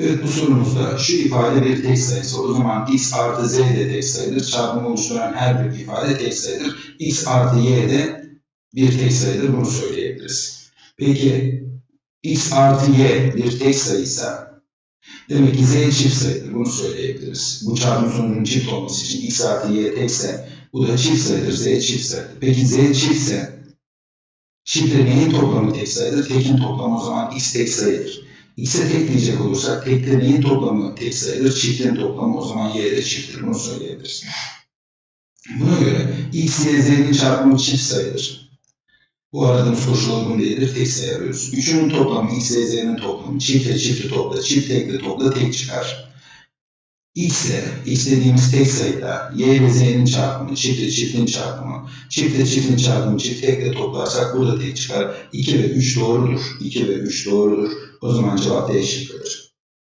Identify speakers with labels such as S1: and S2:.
S1: Evet bu sorumuzda şu ifade bir tek sayısı. O zaman x artı z de tek sayıdır. Çarpımı oluşturan her bir ifade tek sayıdır. x artı y de bir tek sayıdır. Bunu söyleyebiliriz. Peki x artı y bir tek sayıysa demek ki z çift sayıdır. Bunu söyleyebiliriz. Bu çarpım sonucunun çift olması için x artı y tekse bu da çift sayıdır. Z çift sayıdır. Peki z çiftse çiftle neyin toplamı tek sayıdır? Tekin toplamı o zaman x tek sayıdır. X'e tek diyecek olursak tekte neyin toplamı tek sayıdır? Çiftin toplamı o zaman y de çifttir. Bunu söyleyebiliriz. Buna göre x, y, z'nin çarpımı çift sayıdır. Bu aradığımız koşul uygun değildir. Tek sayı arıyoruz. Üçünün toplamı x, y, z'nin toplamı. Çiftle çifti topla, çift tekle topla tek çıkar. X ile, x dediğimiz tek sayıda y ve z'nin çarpımı, çiftle çiftin çarpımı, çiftle çiftin çarpımı, çift tekle toplarsak burada tek çıkar. 2 ve 3 doğrudur. 2 ve 3 doğrudur. O zaman cevap D şıkkıdır.